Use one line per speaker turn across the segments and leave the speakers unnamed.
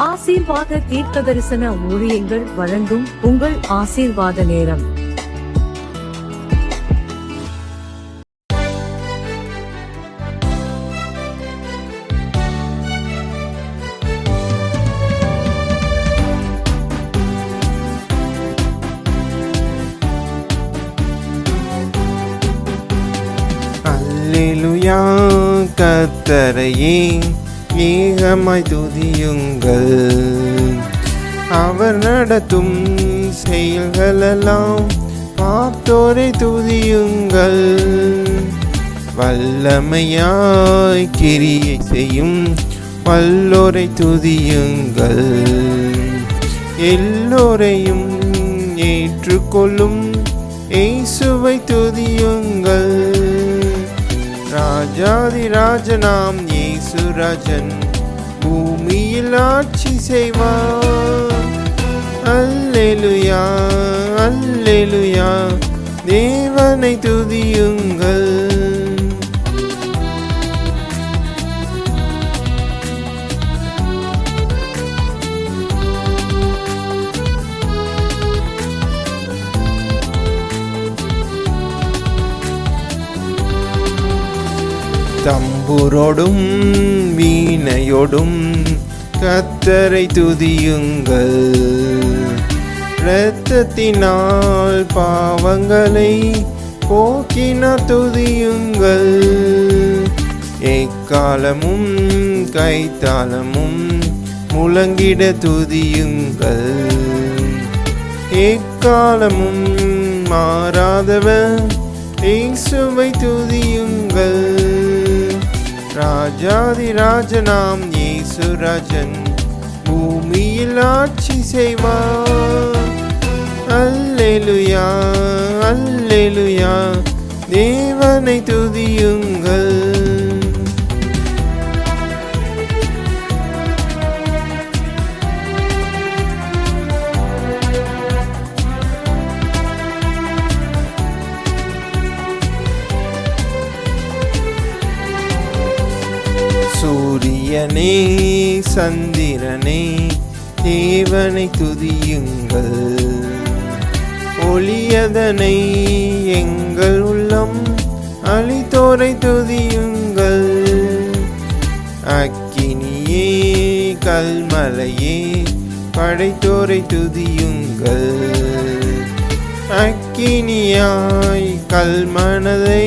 ஆசீர்வாத தீர்க்க தரிசன ஊழியங்கள் வழங்கும் உங்கள் ஆசீர்வாத நேரம்.
கத்தரையே ஏகமாய் துதியுங்கள். அவர் நடத்தும் செயல்களெல்லாம் பார்த்தோரை துதியுங்கள். வல்லமையாய் கிரியை செய்யும் வல்லோரை துதியுங்கள். எல்லோரையும் ஏற்றுக்கொள்ளும் இயேசுவை துதியுங்கள். ராஜாதி ராஜனாம் இயேசுராஜன் பூமியில் ஆட்சி செய்வார். அல்லேலுயா அல்லேலுயா தேவனை துதியுங்கள். தம்புரோடும் வீணையோடும் கத்தரை துதியுங்கள். இரத்தத்தினால் பாவங்களை போக்கின துதியுங்கள். எக்காலமும் கைத்தாளமும் முழங்கிட துதியுங்கள். எக்காலமும் மாறாதவர் இயேசுவை துதியுங்கள். ராஜாதி ராஜனாம் இயேசுராஜன் பூமியில் ஆட்சி செய்வார். அல்லேலுயா அல்லேலுயா தேவனை துதியுங்கள். சூரியனே சந்திரனே தேவனை துதியுங்கள். ஒளியதனை எங்கள் உள்ளம் அழித்தோரை துதியுங்கள். அக்கினியே கல்மலையே படைத்தோரை துதியுங்கள். அக்கினியாய் கல்மனதை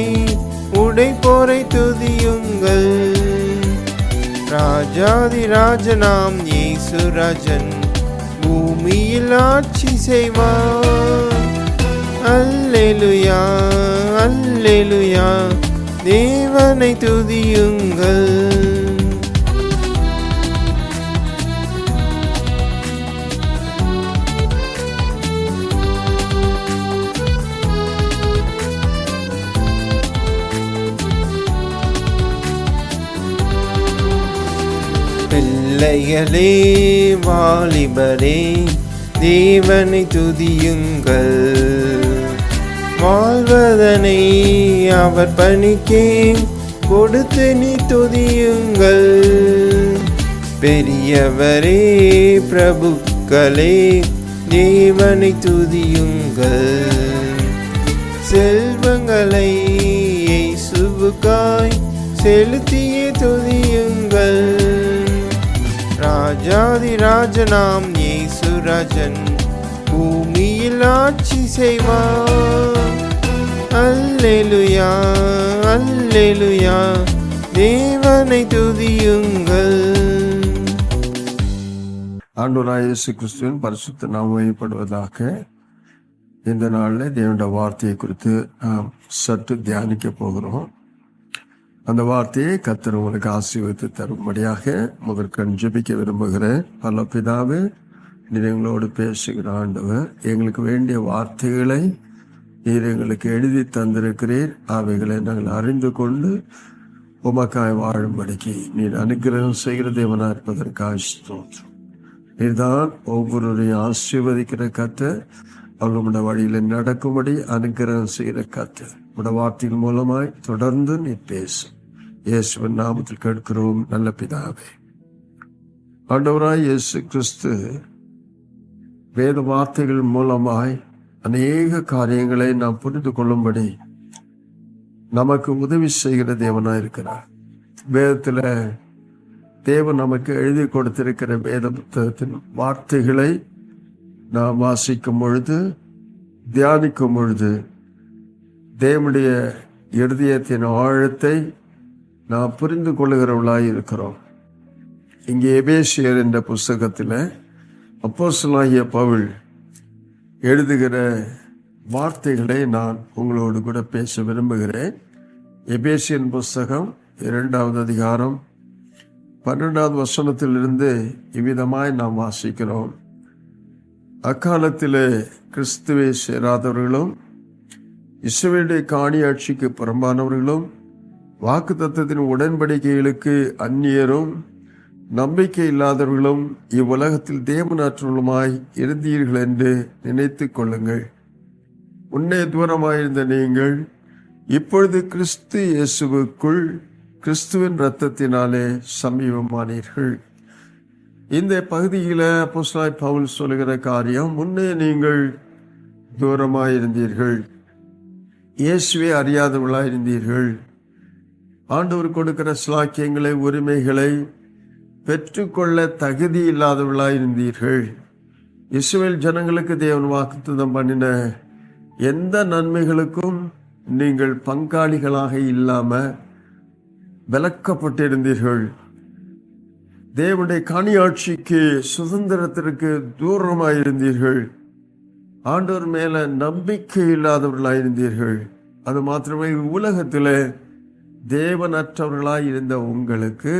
உடைப்போரை துதியுங்கள். ராஜாதி ராஜனாம் இயேசுராஜன் பூமியில் ஆட்சி செய்வான் அல்லேலுயா அல்லேலுயா தேவனை துதியுங்கள். பிள்ளைகளே வாலிபரே தேவனை துதியுங்கள். வாழ்வதனை அவர் பணிக்கே கொடுத்து நீ துதியுங்கள். பெரியவரே பிரபுக்களே தேவனை துதியுங்கள். செல்வங்களை சுபுகாய் செலுத்தியே துதியுங்கள். ராஜாதி ராஜனாம் இயேசுராஜன் பூமியில் ஆட்சி செய்வார். அல்லேலுயா அல்லேலுயா தேவனை துதியுங்கள்.
ஆண்டவராய் இயேசு கிறிஸ்துவின் பரிசுத்த நாம் வழிபடுவதாக இந்த நாளில் தேவனுடைய வார்த்தையை குறித்து நாம் சற்று தியானிக்க போகிறோம். அந்த வார்த்தையை கத்தர் உங்களுக்கு ஆசீர்வதித்து தரும்படியாக முதற்கண் ஜெபிக்க விரும்புகிறேன். பல பிதாவே நீர் எங்களோடு பேசுகிற ஆண்டவர் எங்களுக்கு வேண்டிய வார்த்தைகளை நீர் எங்களுக்கு எழுதி தந்திருக்கிறீர். அவைகளை நாங்கள் அறிந்து கொண்டு உமக்காய் வாழும்படிக்கு நீர் அனுக்கிரகம் செய்கிற தேவனா இருப்பதற்காக ஸ்தோத்திரம். நீர்தான் ஒவ்வொருவரையும் ஆசீர்வதிக்கிற கத்தை அவங்களுடைய வழியில் நடக்கும்படி அனுக்கிரகம் செய்கிற கத்து உட வார்த்தையின் மூலமாய் தொடர்ந்து நீ பேசும் இயேசுவின் நாமத்தில் கேட்கிறோம் நல்ல பிதாவே. ஆண்டவராய் இயேசு கிறிஸ்து வேத வார்த்தைகள் மூலமாய் அநேக காரியங்களை நாம் புரிந்து கொள்ளும்படி நமக்கு உதவி செய்கிற தேவனாக இருக்கிறார். வேதத்தில் தேவன் நமக்கு எழுதி கொடுத்திருக்கிற வேத புத்தகத்தின் வார்த்தைகளை நாம் வாசிக்கும் பொழுது தியானிக்கும் பொழுது தேவனுடைய இருதயத்தின் ஆழத்தை நாம் புரிந்து கொள்ளுகிறவர்களாய் இருக்கிறோம். இங்கே எபேசியர் என்ற புஸ்தகத்தில் அப்போசலாகிய பவுல் எழுதுகிற வார்த்தைகளை நான் உங்களோடு கூட பேச விரும்புகிறேன். எபேசியன் புஸ்தகம் இரண்டாவது அதிகாரம் பன்னெண்டாவது வசனத்திலிருந்து இவ்விதமாய் நாம் வாசிக்கிறோம். அக்காலத்தில் கிறிஸ்துவை சேராதவர்களும் இஸ்ரேலுடைய காணி ஆட்சிக்கு புறம்பானவர்களும் வாக்கு தத்துவத்தின் உடன்படிக்கைகளுக்கு அந்நியரும் நம்பிக்கை இல்லாதவர்களும் இவ்வுலகத்தில் தேவனாற்றலுமாய் இருந்தீர்கள் என்று நினைத்து கொள்ளுங்கள். உன்னே தூரமாயிருந்த நீங்கள் இப்பொழுது கிறிஸ்து இயேசுவுக்குள் கிறிஸ்துவின் இரத்தத்தினாலே சமீபமானீர்கள். இந்த பகுதியில் அப்போஸ்தலனாய் பவுல் சொல்லுகிற காரியம் முன்னே நீங்கள் தூரமாயிருந்தீர்கள். இயேசுவை அறியாதவர்களாயிருந்தீர்கள் ஆண்டவர் கொடுக்கிற சிலாக்கியங்களை உரிமைகளை பெற்றுக்கொள்ள தகுதி இல்லாதவர்களாயிருந்தீர்கள் இஸ்ரேல் ஜனங்களுக்கு தேவன் வாக்குத்தம் பண்ணின எந்த நன்மைகளுக்கும் நீங்கள் பங்காளிகளாக இல்லாமல் விளக்கப்பட்டிருந்தீர்கள். தேவனுடைய காணியாட்சிக்கு சுதந்திரத்திற்கு தூரமாக இருந்தீர்கள் ஆண்டவர் மேல நம்பிக்கை இல்லாதவர்களாக இருந்தீர்கள் அது மாத்திரமே உலகத்தில் தேவனற்றவர்களாய் இருந்த உங்களுக்கு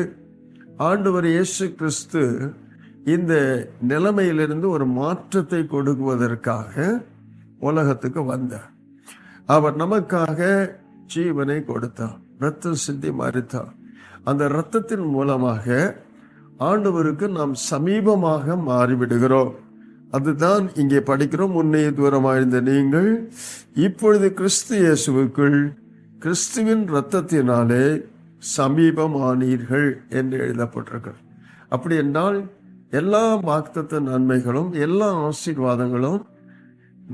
ஆண்டவர் இயேசு கிறிஸ்து இந்த நிலைமையிலிருந்து ஒரு மாற்றத்தை கொடுக்குவதற்காக உலகத்துக்கு வந்தார். அவர் நமக்காக ஜீவனை கொடுத்தார் ரத்தம் சிந்தி மறுத்தார் அந்த இரத்தத்தின் மூலமாக ஆண்டவருக்கு நாம் சமீபமாக மாறிவிடுகிறோம். அதுதான் இங்கே படிக்கிறோம். முன்னே தூரமாயிருந்த நீங்கள் இப்பொழுது கிறிஸ்து இயேசுவுக்குள் கிறிஸ்துவின் இரத்தத்தினாலே சமீபமானீர்கள் என்று எழுதப்பட்டிருக்கிறது. அப்படி என்றால் எல்லா வாக்தத்த நன்மைகளும் எல்லா ஆசீர்வாதங்களும்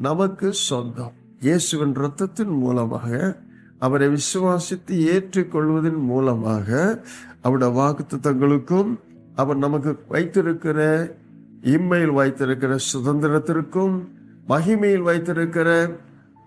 நமக்கு சொந்தம். இயேசுவின் இரத்தத்தின் மூலமாக அவரை விசுவாசித்து ஏற்றுக்கொள்வதன் மூலமாக அவருடைய வாக்குத்தத்தங்களுக்கும் அவர் நமக்கு வைத்திருக்கிற இம்மையில் வைத்திருக்கிற சுதந்திரத்திற்கும் மகிமையில் வைத்திருக்கிற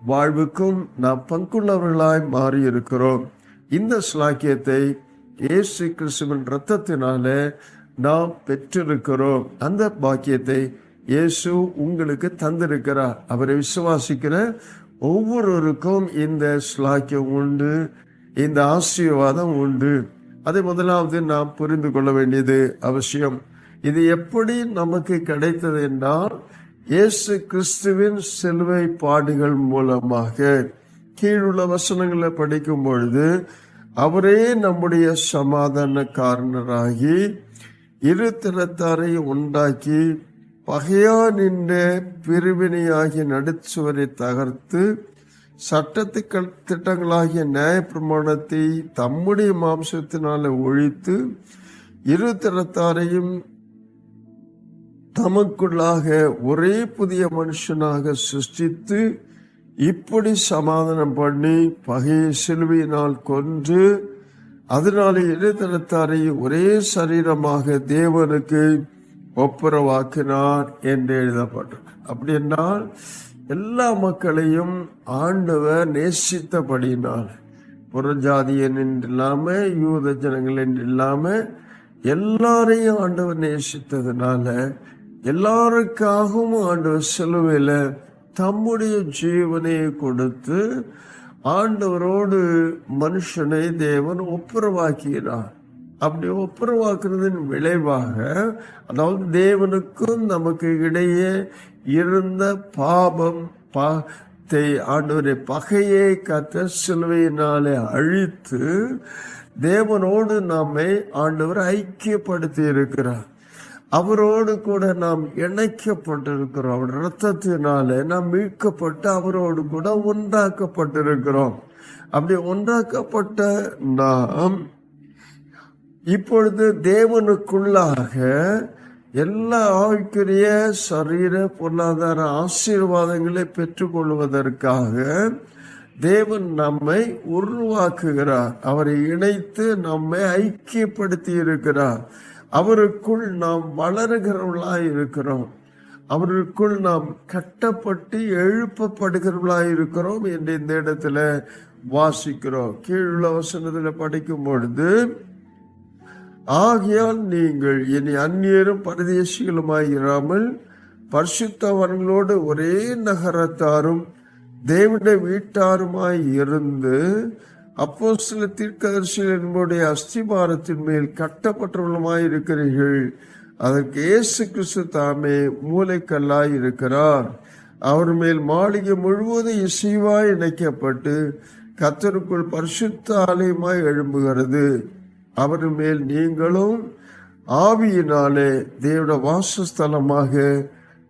வாழ்வுக்கும் நாம் பங்குள்ளவர்களாய் மாறி இருக்கிறோம் இந்த ஸ்லாக்கியத்தை இயேசு கிறிஸ்துவின் இரத்தத்தினாலே நாம் பெற்றிருக்கிறோம். அந்த பாக்கியத்தை இயேசு உங்களுக்கு தந்திருக்கிறார். அவரை விசுவாசிக்கிற ஒவ்வொருவருக்கும் இந்த ஸ்லாக்கியம் உண்டு இந்த ஆசீர்வாதம் உண்டு. அதை முதலாவது நாம் புரிந்து கொள்ள வேண்டியது அவசியம். இது எப்படி நமக்கு கிடைத்தது என்றால் இயேசு கிறிஸ்துவின் சிலுவை பாடுகள் மூலமாக கீழுள்ள வசனங்களை படிக்கும் பொழுது அவரே நம்முடைய சமாதான காரணராகி இரு திறத்தாரை உண்டாக்கி பகையா நின்ற பிரிவினையாகிய நடுச்சுவரை தகர்த்து சட்டத்துக்கள் திட்டங்களாகிய நியாய பிரமாணத்தை தம்முடைய மாம்சத்தினால ஒழித்து இரு திறத்தாரையும் தமக்குள்ளாக ஒரே புதிய மனுஷனாக சிருஷ்டித்து இப்படி சமாதானம் பண்ணி பகையை சிலுவையினால் கொன்று அதனாலே இடைத்தரத்தாரை ஒரே சரீரமாக தேவனுக்கு ஒப்புரவாக்கினார் என்று எழுதப்பட்டிருக்கு. அப்படி என்றால் எல்லா மக்களையும் ஆண்டவர் நேசித்தபடியினால் புறஜாதியன் என்று இல்லாம யூத ஜனங்கள் என்று இல்லாம எல்லாரையும் ஆண்டவர் நேசித்ததுனால எல்லாருக்காகவும் ஆண்டவர் சிலுவையில் தம்முடைய ஜீவனை கொடுத்து ஆண்டவரோடு மனுஷனை தேவன் ஒப்புரவாக்கினார். அப்படி ஒப்புரவாக்குறதின் விளைவாக அதாவது தேவனுக்கும் நமக்கு இடையே இருந்த பாபம் பாத்தை ஆண்டவரை பகையை கத்த சிலுவையினாலே அழித்து தேவனோடு நம்மை ஆண்டவர் ஐக்கியப்படுத்தி இருக்கிறார் அவரோடு கூட நாம் இணைக்கப்பட்டிருக்கிறோம். அவர் ரத்தத்தினாலே நாம் மீட்கப்பட்டு அவரோடு கூட ஒன்றாக்கப்பட்டிருக்கிறோம். அப்படி ஒன்றாக்கப்பட்ட நாம் இப்பொழுது தேவனுக்குள்ளாக எல்லா ஆவிக்குரிய சரீர பொருளாதார ஆசீர்வாதங்களை பெற்றுக்கொள்வதற்காக தேவன் நம்மை உருவாக்குகிறார். அவரை இணைத்து நம்மை ஐக்கியப்படுத்தி இருக்கிறார் அவருக்குள் நாம் வளருகிறவர்களாய் இருக்கிறோம் அவருக்குள் நாம் கட்டப்பட்டு எழுப்பப்படுகிறவர்களாய் இருக்கிறோம் என்று இந்த இடத்துல வாசிக்கிறோம். கீழுள்ள வசனத்தில் படிக்கும் பொழுது ஆகையால் நீங்கள் இனி அந்நியரும் பரதேசிகளுமாயிராமல் பரிசுத்தவர்களோடு ஒரே நகரத்தாரும் தேவனுடைய வீட்டாருமாய் இருந்து அப்போ சில தீர்க்கதரிசிகள் என்புடைய அஸ்திபாரத்தின் மேல் கட்டப்பட்டவர்களுமாய் இருக்கிறீர்கள் அதற்கு இயேசு கிறிஸ்து தாமே மூளைக்கல்லாய் இருக்கிறார் அவர் மேல் மாளிகை முழுவதும் இசைவாய் இணைக்கப்பட்டு கத்தருக்குள் பரிசுத்த ஆலயமாய் எழும்புகிறது. அவர் மேல் நீங்களும் ஆவியினாலே தேவட வாசஸ்தலமாக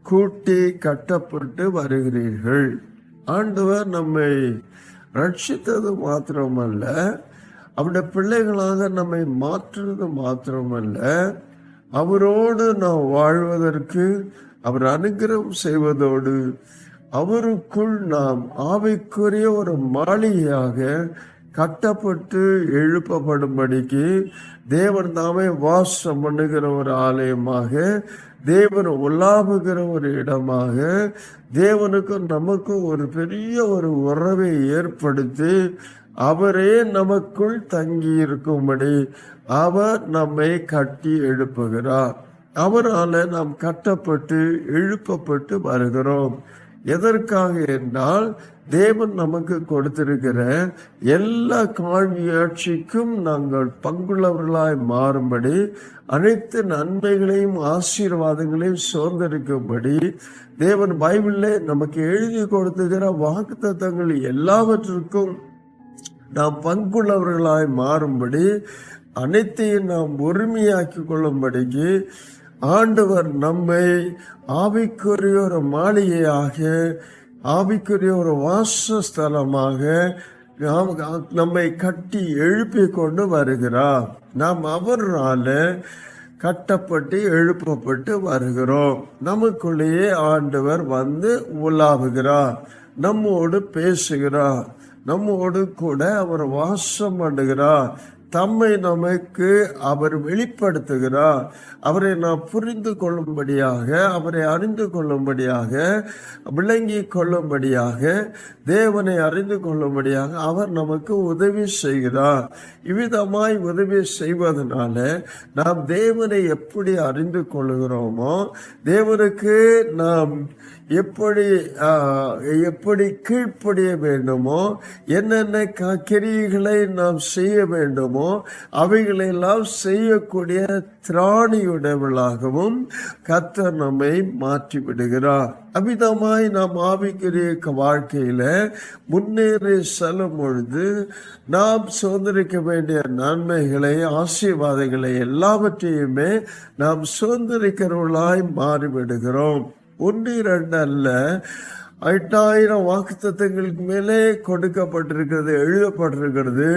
கூட்டி கட்டப்பட்டு வருகிறீர்கள். ஆண்டவர் நம்மை ரட்சித்தது மாத்திரமல்ல அவருடைய பிள்ளைகளாக நம்மை மாற்றுறது மாத்திரமல்ல. அவரோடு நாம் வாழ்வதற்கு அவர் அனுகிரகம் செய்வதோடு அவருக்குள் நாம் ஆவிக்குரிய ஒரு மாளிகையாக கட்டப்பட்டு எழுப்பப்படும்படிக்கு தேவன் தாமே வாசம் பண்ணுகிற ஒரு ஆலயமாக தேவன் உலாவுகிற ஒரு இடமாக தேவனுக்கும் நமக்கும் ஒரு பெரிய ஒரு உறவை ஏற்படுத்தி அவரே நமக்குள் தங்கி இருக்கும்படி அவர் நம்மை கட்டி எழுப்புகிறார். அவரால் நாம் கட்டப்பட்டு எழுப்பப்பட்டு வருகிறோம். எதற்காக என்றால் தேவன் நமக்கு கொடுத்திருக்கிற எல்லா காழ்வியாட்சிக்கும் நாங்கள் பங்குள்ளவர்களாய் மாறும்படி அனைத்து நன்மைகளையும் ஆசீர்வாதங்களையும் சோர்ந்திருக்கும்படி தேவன் பைபிளில் நமக்கு எழுதி கொடுத்துக்கிற வாக்குத்தத்தங்கள் எல்லாவற்றுக்கும் நாம் பங்குள்ளவர்களாய் மாறும்படி அனைத்தையும் நாம் ஒருமையாக்கி கொள்ளும்படிக்கு ஆண்டவர் நம்மை ஆவிக்குரிய ஒரு மாளிகையாக ஆவிக்குரிய ஒரு வாசஸ்தலமாக நாம் நம்மை கட்டி எழுப்பி கொண்டு வருகிறார். நாம் அவரால் கட்டப்பட்டு எழுப்பப்பட்டு வருகிறோம். நமக்குள்ளேயே ஆண்டவர் வந்து உலாவுகிறார். நம்மோடு பேசுகிறார். நம்மோடு கூட அவர் வாசம் பண்ணுகிறார். தம்மை நமக்கு அவர் வெளிப்படுத்துகிறார். அவரை நாம் புரிந்து கொள்ளும்படியாக அவரை அறிந்து கொள்ளும்படியாக விளங்கி கொள்ளும்படியாக தேவனை அறிந்து கொள்ளும்படியாக அவர் நமக்கு உதவி செய்கிறார். இவ்விதமாய் உதவி செய்வதனால நாம் தேவனை எப்படி அறிந்து கொள்கிறோமோ தேவனுக்கு நாம் எப்படி எப்படி கீழ்ப்படிய வேண்டுமோ என்னென்ன கிரிகளை நாம் செய்ய வேண்டுமோ அவைகளெல்லாம் செய்யக்கூடிய திராணியுடையவளாகவும் கத்தர் நம்மை மாற்றி விடுகிறார் அமிதமாய் நாம் ஆவிக்குரிய வாழ்க்கையில முன்னேறி செல்லும் பொழுது நாம் சுதந்திரிக்க வேண்டிய நன்மைகளை ஆசீர்வாதங்களை எல்லாவற்றையுமே நாம் சுதந்திரிக்கிறவர்களாய் மாறிவிடுகிறோம். ஒன்று இரண்டு அல்ல. எட்டாயிரம் வாக்குத்தத்தங்களுக்கு மேலே கொடுக்கப்பட்டிருக்கிறது எழுதப்பட்டிருக்கிறது.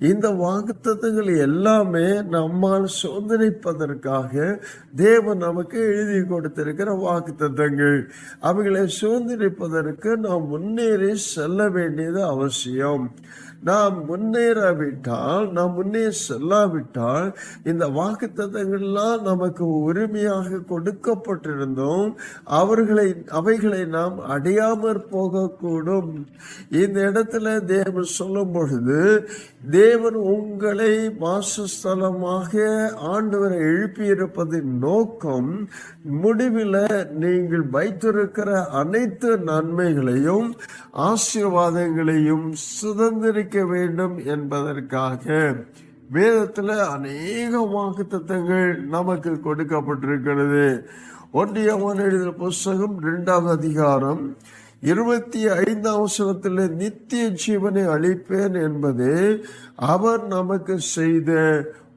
இந்த வாக்குத்தத்தங்கள் எல்லாமே நம்மால் சுதந்திரிப்பதற்காக தேவன் நமக்கு எழுதி கொடுத்திருக்கிற வாக்குத்தத்தங்கள். அவைகளை சுதந்திரிப்பதற்கு நாம் முன்னேறி செல்ல வேண்டியது அவசியம். நாம் முன்னேறாவிட்டால் நாம் முன்னே செல்லாவிட்டால் இந்த வாக்குத்தத்தங்கள்லாம் நமக்கு உரிமையாக கொடுக்கப்பட்டிருந்தோம் அவர்களை அவைகளை நாம் அடையாமற் போகக்கூடும். இந்த இடத்துல தேவன் சொல்லும் பொழுது தேவன் உங்களை வாசஸ்தலமாக ஆண்டவரை எழுப்பியிருப்பதின் நோக்கம் முடிவில் நீங்கள் வைத்திருக்கிற அனைத்து நன்மைகளையும் ஆசீர்வாதங்களையும் சுதந்திரிக்க வேண்டும் என்பதற்காக வேதத்தில் அநேக வாக்குத்தத்தங்கள் நமக்கு கொடுக்கப்பட்டிருக்கிறது. ஒன்றியமான எழுதின புஸ்தகம் இரண்டாவது அதிகாரம் இருபத்தி ஐந்தாம் வசனத்தில் நித்திய ஜீவனை அளிப்பேன் என்பது அவர் நமக்கு செய்த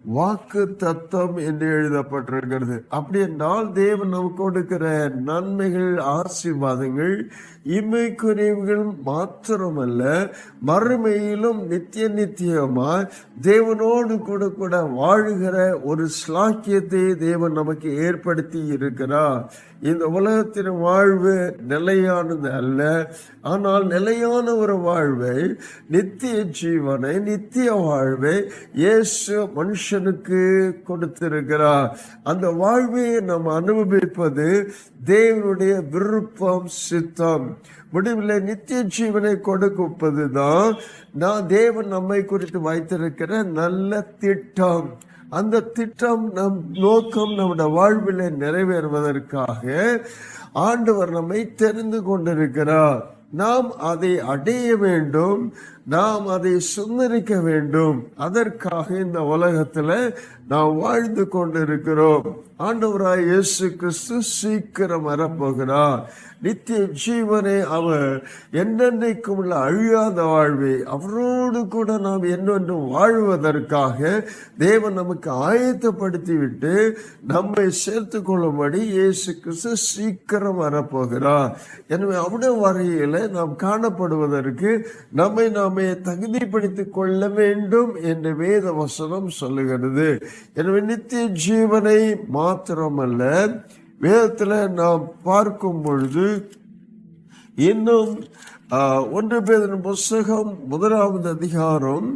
வாக்கு தத்தம் என்று எழுதப்பட்டிருக்கிறது. அப்படி என்றால் தேவன் நமக்கு கொடுக்கிற நன்மைகள் ஆசீர்வாதங்கள் இம்மைக்குரியவுகள் மாத்திரமல்ல மறுமையிலும் நித்திய நித்தியமாய் தேவனோடு கூட கூட வாழுகிற ஒரு ஸ்லாக்கியத்தை தேவன் நமக்கு ஏற்படுத்தி இருக்கிறார். இந்த உலகத்தின் வாழ்வு நிலையானது அல்ல. ஆனால் நிலையான ஒரு வாழ்வை நித்திய ஜீவனை நித்திய வாழ்வை இயேசு மனுஷனுக்கு கொடுத்திருக்கிறார். அந்த வாழ்வை நாம் அனுபவிப்பது தேவனுடைய விருப்பம் சித்தம். முடிவில் நித்திய ஜீவனை கொடுப்பது தான் நான் தேவன் நம்மை குறித்து வைத்திருக்கிற நல்ல திட்டம். அந்த திட்டம் நம் நோக்கம் நம்முடைய வாழ்வில் நிறைவேறுவதற்காக ஆண்டவர் நம்மை தெரிந்து கொண்டிருக்கிறார். நாம் அதை அடைய வேண்டும். நாம் அதை சுந்தரிக்க வேண்டும். அதற்காக இந்த உலகத்துல நாம் வாழ்ந்து கொண்டிருக்கிறோம். ஆண்டவராய் இயேசு கிறிஸ்து சீக்கிரம் வரப்போகிறார். நித்திய ஜீவனை அவர். என்னென்னைக்கும் உள்ள அழியாத வாழ்வை அவரோடு கூட நாம் என்னென்றும் வாழ்வதற்காக தேவன் நமக்கு ஆயத்தப்படுத்தி விட்டு நம்மை சேர்த்து கொள்ளும்படி இயேசு கிறிஸ்து சீக்கிரம் வரப்போகிறார். எனவே அவ்வளவு வரையில நாம் காணப்படுவதற்கு நம்மை நாம் நம்மை தகுதிப்படுத்திக் கொள்ள வேண்டும் என்று வேத வசனம் சொல்லுகிறது. எனவே நித்திய ஜீவனை மாத்திரமல்ல வேதத்தில் நாம் பார்க்கும் பொழுது இன்னும் ஒன்று பேரின் புஸ்தகம் முதலாவது அதிகாரம்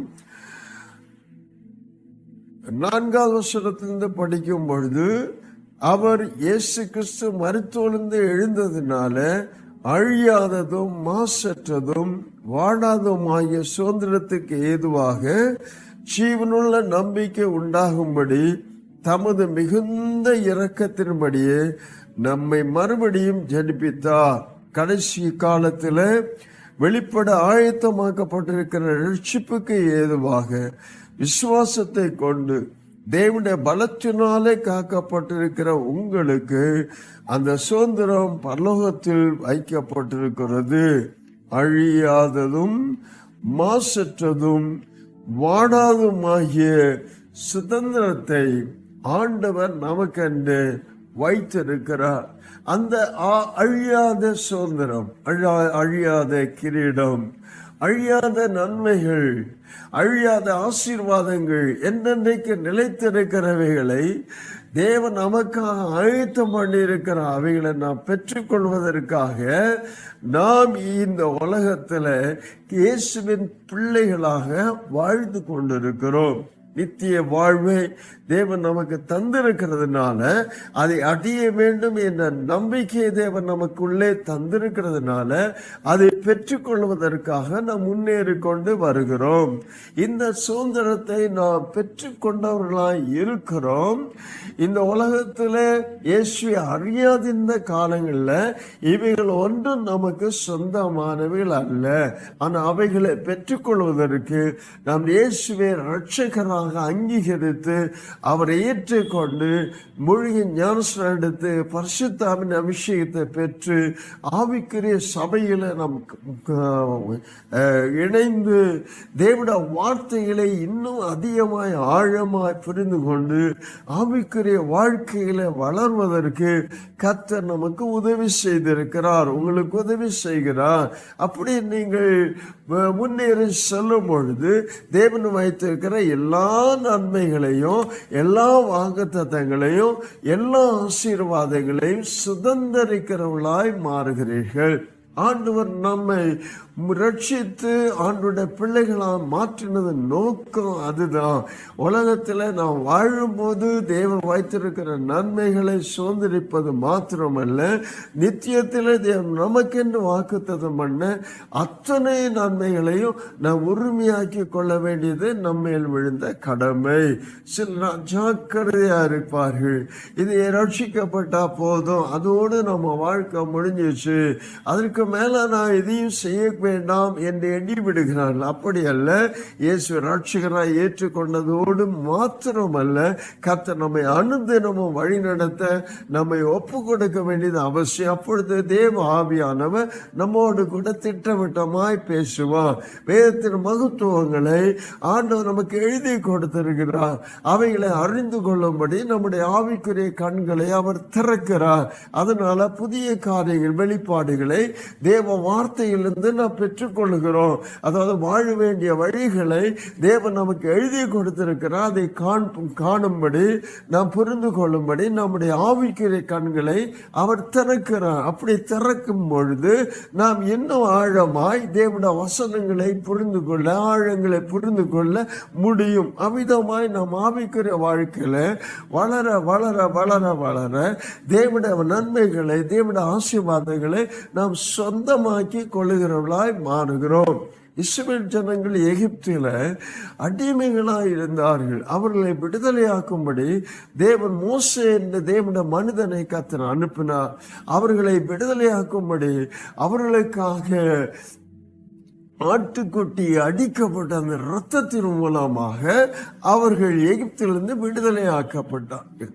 நான்காவது வருஷத்திலிருந்து படிக்கும் பொழுது அவர் இயேசு கிறிஸ்து மருத்துவலிருந்து எழுந்ததுனால அழியாததும் மாசற்றதும் வாடாததுமாகிய சுதந்திரத்துக்கு ஏதுவாக ஜீவனுள்ள நம்பிக்கை உண்டாகும்படி தமது மிகுந்த இரக்கத்தின்படியே நம்மை மறுபடியும் ஜனிப்பித்தார். கடைசி காலத்தில் வெளிப்பட ஆயத்தமாக்கப்பட்டிருக்கிற ரட்சிப்புக்கு ஏதுவாக விசுவாசத்தை கொண்டு தேவனுடைய பலத்தினாலே காக்கப்பட்டிருக்கிற உங்களுக்கு அந்த சுதந்திரம் பரலோகத்தில் வைக்கப்பட்டிருக்கிறது. அழியாததும் மாசற்றதும் வாடாதுமாகிய சுதந்திரத்தை ஆண்டவர் நமக்கென்று வைத்திருக்கிறார். அந்த அழியாத சுதந்திரம் அழா- அழியாத கிரீடம் அழியாத நன்மைகள் அழியாத ஆசீர்வாதங்கள் என்னென்னைக்கு நிலைத்திருக்கிறவைகளை தேவன் நமக்காக ஆயத்தம் பண்ணியிருக்கிற அவைகளை நாம் பெற்றுக்கொள்வதற்காக நாம் இந்த உலகத்தில் இயேசுவின் பிள்ளைகளாக வாழ்ந்து கொண்டிருக்கிறோம். நித்திய வாழ்வை தேவன் நமக்கு தந்திருக்கிறதுனால அதை அடைய வேண்டும் என்ற நம்பிக்கையை தேவன் நமக்குள்ளே தந்திருக்கிறதுனால அதை பெற்றுக்கொள்வதற்காக நாம் முன்னேறி கொண்டு வருகிறோம். இந்த சுதந்திரத்தை நாம் பெற்றுக்கொண்டவர்களாய் இருக்கிறோம். இந்த உலகத்தில் இயேசுவை அறியாத இந்த காலங்களில் இவைகள் ஒன்றும் நமக்கு சொந்தமானவைகள் அல்ல. ஆனால் அவைகளை பெற்றுக்கொள்வதற்கு நாம் இயேசுவை ரட்சகராக அங்கீகரித்து அவரை ஏற்றுக்கொண்டு மூழ்கி ஞானஸ்நானம் எடுத்து பரிசுத்தாவின் அபிஷேகத்தை பெற்று ஆவிக்குரிய சபையில் நம் இணைந்து தேவட வார்த்தைகளை இன்னும் அதிகமாய் ஆழமாய் புரிந்து கொண்டு ஆவிக்குரிய வாழ்க்கையில் வளர்வதற்கு கத்தர் நமக்கு உதவி செய்திருக்கிறார் உங்களுக்கு உதவி செய்கிறார். அப்படி நீங்கள் முன்னேறி செல்லும் பொழுது தேவன் வைத்திருக்கிற எல்லா நன்மைகளையும் எல்லா வாக்குத்தத்தங்களையும் எல்லா ஆசீர்வாதங்களையும் சுதந்திரிக்கிறவர்களாய் மாறுகிறீர்கள். ஆண்டவர் நம்மை ரட்சித்து ஆண்டுடைய பிள்ளைகளாக மாற்றினது நோக்கம் அதுதான். உலகத்தில் நாம் வாழும்போது தேவன் வைத்திருக்கிற நன்மைகளை சுதந்திரிப்பது மாத்திரமல்ல. நித்தியத்தில் தேவன் நமக்கென்று வாக்குத்தது பண்ண அத்தனை நன்மைகளையும் நாம் உரிமையாக்கி கொள்ள வேண்டியது நம்மேல் விழுந்த கடமை. சில ஜாக்கிரதையாக இருப்பார்கள். இது ரட்சிக்கப்பட்டால் போதும். அதோடு நம்ம வாழ்க்கை முடிஞ்சிச்சு அதற்கு மேலே நான் எதையும் செய்ய வேண்டாம் என்று எண்ணி விடுகிறார்கள் அப்படி அல்ல இயேசு ரட்சகராய் ஏற்றுக்கொண்டதோடு மாத்திரமல்ல கத்த நம்மை அனுதினமும் வழி நடத்த நம்மை ஒப்பு கொடுக்க வேண்டியது அவசியம். அப்பொழுது தேவ ஆவியானவர் நம்மோடு கூட திட்டவட்டமாய் பேசுவான் வேதத்தின் மகத்துவங்களை ஆண்டவர் நமக்கு எழுதி கொடுத்திருக்கிறார். அவைகளை அறிந்து கொள்ளும்படி நம்முடைய ஆவிக்குரிய கண்களை அவர் திறக்கிறார். அதனால புதிய காரியங்கள் வெளிப்பாடுகளை தேவ வார்த்தையிலிருந்து நாம் பெற்றுக்கொள்கிறோம் அதாவது வாழ வேண்டிய வழிகளை தேவன் நமக்கு எழுதி கொடுத்திருக்கிறார். அதை காண் காணும்படி நாம் புரிந்து கொள்ளும்படி நம்முடைய ஆவிக்கிற கண்களை அவர் திறக்கிறார். அப்படி திறக்கும் பொழுது நாம் இன்னும் ஆழமாய் தேவன வசனங்களை புரிந்து கொள்ள ஆழங்களை புரிந்து கொள்ள முடியும். அமிதமாய் நாம் ஆவிக்கிற வாழ்க்கையில் வளர வளர வளர வளர தேவிட நன்மைகளை தேவிட ஆசீர்வாதங்களை நாம் சொந்தமாக்கி கொள்ளுகிறவர்களாய் மாறுகிறோம். இஸ்ரேல் ஜனங்கள் எகிப்தில் அடிமைகளாக இருந்தார்கள். அவர்களை விடுதலையாக்கும்படி தேவன் மோசே என்ற தேவன மனிதனை கத்தன் அனுப்பினார். அவர்களை விடுதலையாக்கும்படி அவர்களுக்காக ஆட்டுக்குட்டி அடிக்கப்பட்ட அந்த இரத்தத்தின் மூலமாக அவர்கள் எகிப்திலிருந்து விடுதலையாக்கப்பட்டார்கள்.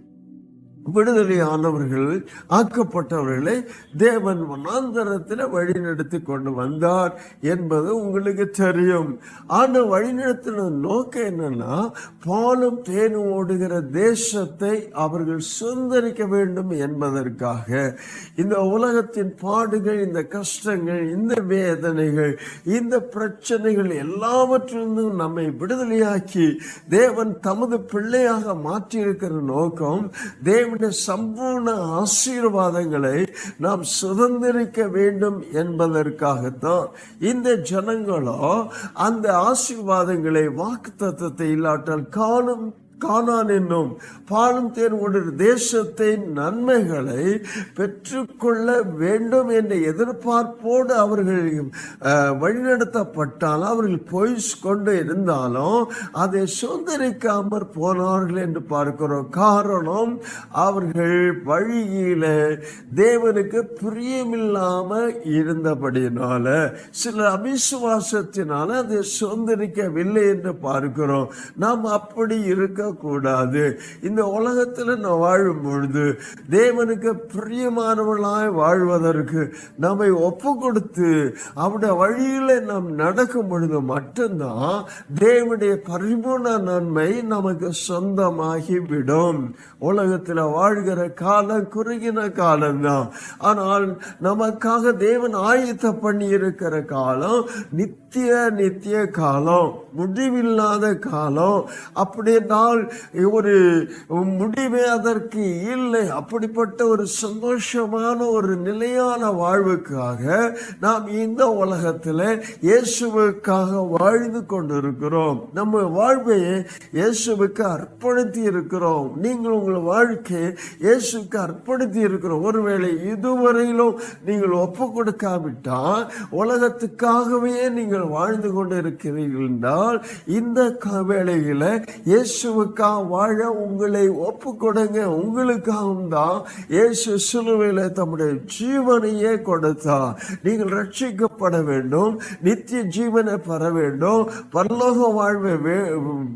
விடுதலையானவர்கள் ஆக்கப்பட்டவர்களை தேவன் வனாந்தரத்தில் வழிநடத்தி கொண்டு வந்தார் என்பது உங்களுக்கு தெரியும். ஆனால் வழிநடத்தின நோக்கம் என்னன்னா பாலும் தேனும் ஓடுகிற தேசத்தை அவர்கள் சுந்தரிக்க வேண்டும் என்பதற்காக. இந்த உலகத்தின் பாடுகள் இந்த கஷ்டங்கள் இந்த வேதனைகள் இந்த பிரச்சனைகள் எல்லாவற்றிலிருந்தும் நம்மை விடுதலையாக்கி தேவன் தமது பிள்ளையாக மாற்றியிருக்கிற நோக்கம் தேவ தேவனுடைய சம்பூர்ண ஆசீர்வாதங்களை நாம் சுதந்திரிக்க வேண்டும் என்பதற்காகத்தான் இந்த ஜனங்களோ அந்த ஆசீர்வாதங்களை வாக்கு தத்துவத்தை இல்லாட்டால் காணும் கானான் என்னும் பாலும் தேர் ஒரு தேசத்தின் நன்மைகளை பெற்றுக்கொள்ள வேண்டும் என்ற எதிர்பார்ப்போடு அவர்கள் வழிநடத்தப்பட்டால் அவர்கள் பொய் கொண்டு இருந்தாலும் அதை சுதந்திரிக்காமற் போனார்கள் என்று பார்க்கிறோம். காரணம் அவர்கள் வழியில தேவனுக்கு பிரியமில்லாம இருந்தபடினால சில அவிசுவாசத்தினால அதை சுதந்திரிக்கவில்லை என்று பார்க்கிறோம். நாம் அப்படி இருக்க இருக்கக்கூடாது. இந்த உலகத்தில் நான் வாழும் பொழுது தேவனுக்கு பிரியமானவர்களாய் வாழ்வதற்கு நம்மை ஒப்பு கொடுத்து அவருடைய வழியில நாம் நடக்கும் பொழுது மட்டும்தான் தேவனுடைய பரிபூர்ண நன்மை நமக்கு சொந்தமாகி விடும் உலகத்தில் வாழ்கிற காலம் குறுகின காலம்தான். ஆனால் நமக்காக தேவன் ஆயத்த பண்ணி இருக்கிற காலம் நித்திய நித்திய நித்திய காலம் முடிவில்லாத காலம். அப்படினால் ஒரு முடிவே அதற்கு இல்லை. அப்படிப்பட்ட ஒரு சந்தோஷமான ஒரு நிலையான வாழ்வுக்காக நாம் இந்த உலகத்தில் இயேசுவுக்காக வாழ்ந்து கொண்டிருக்கிறோம். நம்ம வாழ்வையை இயேசுவுக்கு அர்ப்பணித்து இருக்கிறோம். நீங்கள் உங்கள் வாழ்க்கையை இயேசுக்கு அர்ப்பணித்து இருக்கிறோம். ஒருவேளை இதுவரையிலும் நீங்கள் ஒப்பு கொடுக்காவிட்டால் உலகத்துக்காகவே நீங்கள் வாழ்ந்து கொண்டு இருக்கிறீர்கள் என்றால் இந்த வேளையில் வேளையில இயேசுவுக்காக வாழ உங்களை ஒப்பு கொடுங்க உங்களுக்காகவும் தான் இயேசு சிலுவையில் தம்முடைய ஜீவனையே கொடுத்தார். நீங்கள் ரட்சிக்கப்பட வேண்டும். நித்திய ஜீவனை பெற வேண்டும். பரலோக வாழ்வை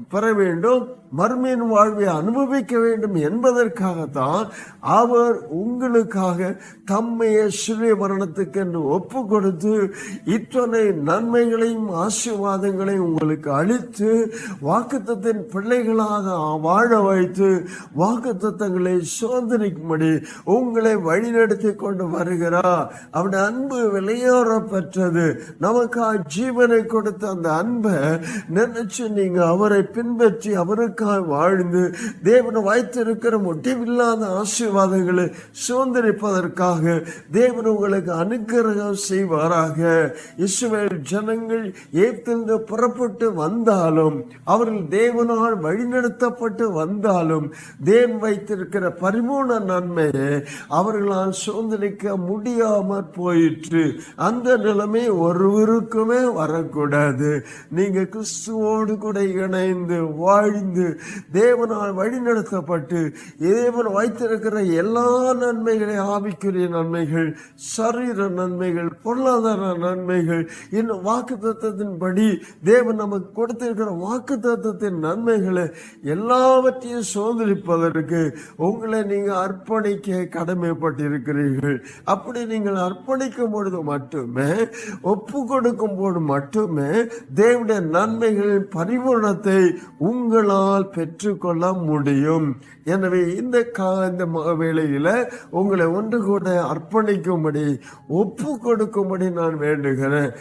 பெற வேண்டும். மர்மின் வாழ்வை அனுபவிக்க வேண்டும் என்பதற்காகத்தான் அவர் உங்களுக்காக தம்மைய சிறிய மரணத்துக்கு என்று ஒப்பு கொடுத்து இத்தனை நன்மைகள் ஆசீர்வாதங்களையும் உங்களுக்கு அளித்து வாக்குத்தத்தின் பிள்ளைகளாக வாழ வைத்து வாக்குத்தத்தங்களை சோதனைக்கும்படி உங்களை வழிநடத்தி கொண்டு வருகிறார். அவருடைய அன்பு விலையோர பெற்றது நமக்காக ஜீவனை கொடுத்த அந்த அன்பை நினைச்சு நீங்க அவரை பின்பற்றி அவருக்காக வாழ்ந்து தேவனை வைத்திருக்கிற முடிவில்லாத ஆசீர்வாதங்களை சுதந்திரிப்பதற்காக தேவன் உங்களுக்கு அனுக்கிரகம் செய்வாராக. இஸ்ரேல் ஜனங்கள் ஜனங்கள் ஏத்திருந்து புறப்பட்டு வந்தாலும் அவர்கள் தேவனால் வழிநடத்தப்பட்டு வந்தாலும் தேவன் வைத்திருக்கிற பரிமூண நன்மையை அவர்களால் சோதனைக்க முடியாமற் போயிற்று. அந்த நிலைமை ஒருவருக்குமே வரக்கூடாது. நீங்க கிறிஸ்துவோடு கூட இணைந்து வாழ்ந்து தேவனால் வழிநடத்தப்பட்டு தேவன் வைத்திருக்கிற எல்லா நன்மைகளை ஆவிக்குரிய நன்மைகள் சரீர நன்மைகள் பொருளாதார நன்மைகள் இன்னும் வாக்கு தத்துவத்தின்படி தேவன் நமக்கு கொடுத்திருக்கிற வாக்கு தத்துவத்தின் நன்மைகளை எல்லாவற்றையும் சோதரிப்பதற்கு உங்களை நீங்கள் அர்ப்பணிக்க கடமைப்பட்டிருக்கிறீர்கள். அப்படி நீங்கள் அர்ப்பணிக்கும் பொழுது மட்டுமே ஒப்பு கொடுக்கும் போது மட்டுமே தேவனுடைய நன்மைகளின் பரிபூர்ணத்தை உங்களால் பெற்றுக்கொள்ள முடியும். எனவே இந்த கா இந்த ம- வேளையில உங்களை ஒன்று கூட அர்ப்பணிக்கும்படி ஒப்பு கொடுக்கும்படி நான் வேண்டுகிறேன்.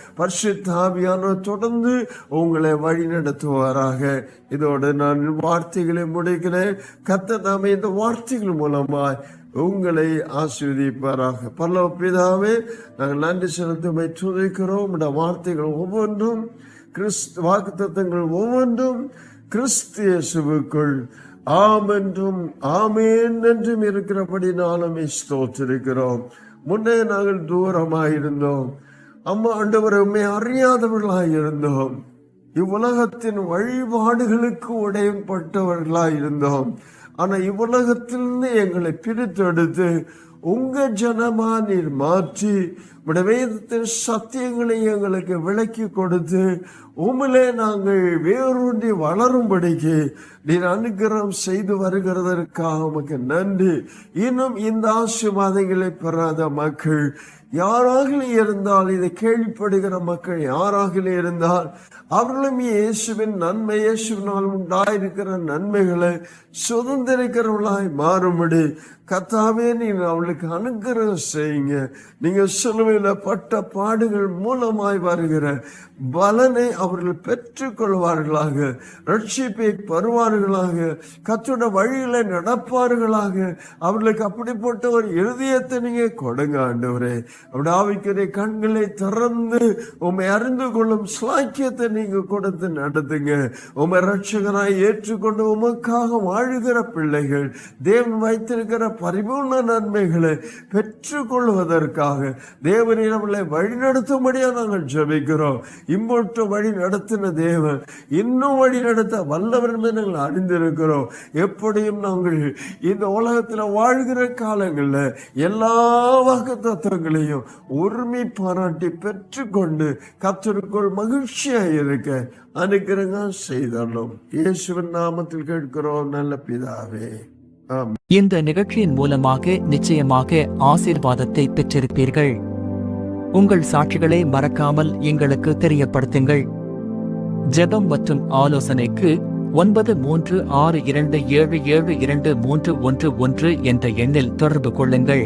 ஆவியானவர் தொடர்ந்து உங்களை வழி நடத்துவாராக. இதோடு நான் வார்த்தைகளை முடிக்கிறேன். கத்த தாமே இந்த வார்த்தைகள் மூலமாய் உங்களை ஆசீர்வதிப்பாராக. பல்லவ பிதாவே நாங்கள் நன்றி செலுத்துமை துதிக்கிறோம். இந்த வார்த்தைகள் ஒவ்வொன்றும் கிறிஸ்து வாக்குத்தத்தங்கள் ஒவ்வொன்றும் கிறிஸ்து இயேசுவுக்குள் ஆம் என்றும் ஆமேன் என்றும் இருக்கிறபடி நாளும் ஸ்தோத்திருக்கிறோம். முன்னே நாங்கள் தூரமாக இருந்தோம் அம்மா ஆண்டவர் உண்மை அறியாதவர்களாய் இருந்தோம். இவ்வுலகத்தின் வழிபாடுகளுக்கு உடையப்பட்டவர்களாய் இருந்தோம். ஆனா இவ்வுலகத்திலிருந்து எங்களை பிரித்தெடுத்து உங்க ஜனமா நீர் மாற்றி உம்முடைய வேதத்தின் சத்தியங்களை எங்களுக்கு விளக்கி கொடுத்து உமிலே நாங்கள் வேரூன்றி வளரும்படிக்கு நீர் அனுகிரகம் செய்து வருகிறதற்காக உமக்கு நன்றி. இன்னும் இந்த ஆசிர்வாதங்களை பெறாத மக்கள் யாராக இருந்தால் இதை கேள்விப்படுகிற மக்கள் யாராக இருந்தால் அவர்களும் இயேசுவின் நன்மை இயேசுவினால் உண்டாயிருக்கிற நன்மைகளை சுதந்திரிக்கிறவர்களாய் மாறும்படி கத்தாவே நீங்கள் அவளுக்கு அனுகிரகம் செய்யுங்க. நீங்க சிலுவையில் பட்ட பாடுகள் மூலமாய் வருகிற பலனை அவர்கள் பெற்றுக்கொள்வார்களாக. ரட்சிப்பை பருவார்களாக கத்தோட வழியில நடப்பார்களாக. அவர்களுக்கு அப்படிப்பட்ட ஒரு இருதயத்தை நீங்க கொடுங்க ஆண்டவரே. அப்படி ஆவிக்கிற கண்களை திறந்து உம்மை அறிந்து கொள்ளும் சாக்கியத்தை நீங்க கொடுத்து நடத்துங்க. உம்மை ரட்சகராய் ஏற்றுக்கொண்டு உமக்காக வாழுகிற பிள்ளைகள் தேவன் வைத்திருக்கிற பரிபூர்ண நன்மைகளை பெற்றுக்கொள்வதற்காக தேவனை நம்மளை வழிநடத்தும்படியா நாங்கள் ஜபிக்கிறோம். இம்மொற்ற வழி நடத்தின தேவன் இன்னும் வழி நடத்த வல்லவர் என்பதை நாங்கள் அறிந்திருக்கிறோம். எப்படியும் நாங்கள் இந்த உலகத்தில் வாழ்கிற காலங்களில் எல்லா வாக்கு தத்துவங்களையும் உரிமை பாராட்டி பெற்றுக்கொண்டு கத்தருக்குள் மகிழ்ச்சியாக இருக்க அனுக்கிறங்க செய்தோம் இயேசுவின் நாமத்தில் கேட்கிறோம் நல்ல பிதாவே.
இந்த நிகழ்ச்சியின் மூலமாக நிச்சயமாக ஆசீர்வாதத்தை பெற்றிருப்பீர்கள். உங்கள் சாட்சிகளை மறக்காமல் எங்களுக்கு தெரியப்படுத்துங்கள். ஜெபம் மற்றும் ஆலோசனைக்கு ஒன்பது மூன்று ஆறு இரண்டு ஏழு ஏழு இரண்டு மூன்று ஒன்று ஒன்று என்ற எண்ணில் தொடர்பு கொள்ளுங்கள்.